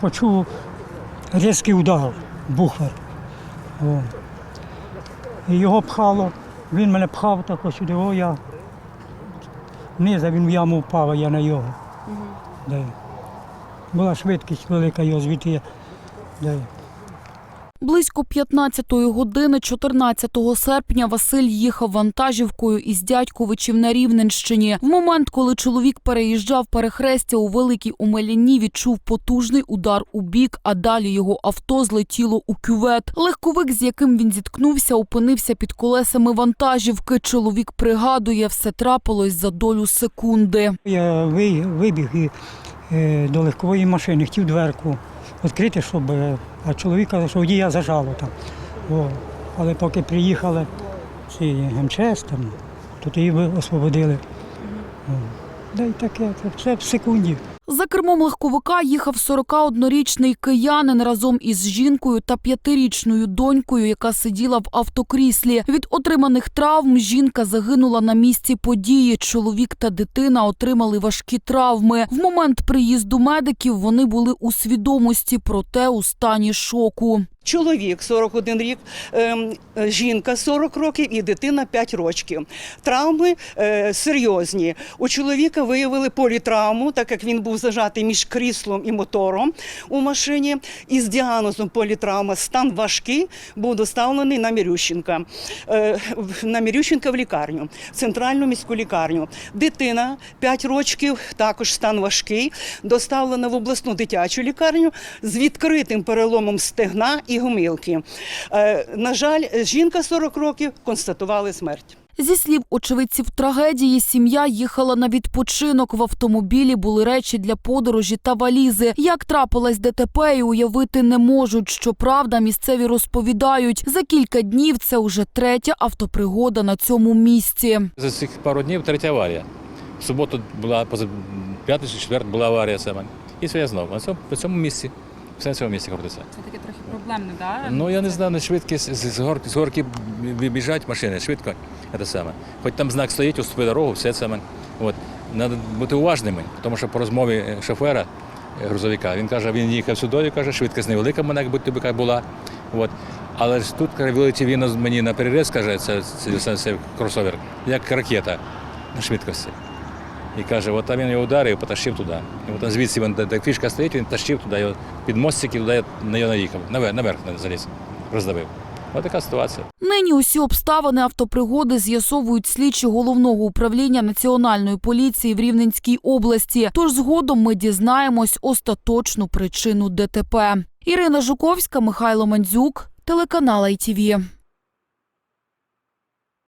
почув різкий удар, бухар. О. І його пхало, він мене пхав так ось сюди, о, я вниз, він в яму впав, а я на його. Угу. Була швидкість велика його звідти. Близько 15-ї години 14 серпня Василь їхав вантажівкою із Дядьковичів на Рівненщині. В момент, коли чоловік переїжджав перехрестя у Великій Умеліні, відчув потужний удар у бік, а далі його авто злетіло у кювет. Легковик, з яким він зіткнувся, опинився під колесами вантажівки. Чоловік пригадує, все трапилось за долю секунди. Я ви- вибіг е, до легкової машини, хотів дверку відкрити, щоб. е, А чоловік казав, що водія зажало там. О. Але поки приїхали ці МЧС, там, тут її освободили. Да й таке, це в секунді. За кермом легковика їхав 41-річний киянин разом із жінкою та п'ятирічною донькою, яка сиділа в автокріслі. Від отриманих травм жінка загинула на місці події. Чоловік та дитина отримали важкі травми. В момент приїзду медиків вони були у свідомості, проте у стані шоку. Чоловік 41 рік, ем, жінка 40 років і дитина 5 років. Травми е, серйозні. У чоловіка виявили політравму, так як він був зажатий між кріслом і мотором у машині. Із діагнозом політравма стан важкий був доставлений на Мірющенка. Е, на Мірющенка в лікарню, в центральну міську лікарню. Дитина 5 років, також стан важкий, доставлена в обласну дитячу лікарню з відкритим переломом стегна і гомілки. Е, на жаль, жінка 40 років констатували смерть. Зі слів очевидців трагедії, сім'я їхала на відпочинок. В автомобілі були речі для подорожі та валізи. Як трапилась ДТП, і уявити не можуть. Щоправда, місцеві розповідають, за кілька днів це уже третя автопригода на цьому місці. За цих пару днів третя аварія. В суботу була поза п'ятницю, четвер була аварія саме. І це я знов. На цьому, на цьому місці. Все на цьому місці крутиться. Це таке трохи проблемне, да? Ну я не знаю, на швидкість з, горки, з горки біжать машини швидко. Це саме. Хоч там знак стоїть, уступи дорогу, все саме. От. Треба бути уважними, тому що по розмові е, шофера е, грузовика, він каже, він їхав сюди, каже, швидкість невелика мене, як будь-то яка була. От. Але ж тут каже, вилетів він мені на переріз, каже, це, це, це, це кросовер, як ракета на швидкості. І каже, от там він його ударив, потащив туди. І от там звідси він, де, фішка стоїть, він тащив туди, його під мостики, туди на нього наїхав. Наверх, наверх заліз, роздавив. Ось така ситуація. Нині усі обставини автопригоди з'ясовують слідчі головного управління національної поліції в Рівненській області. Тож згодом ми дізнаємось остаточну причину ДТП. Ірина Жуковська, Михайло Мандзюк, телеканал ITV.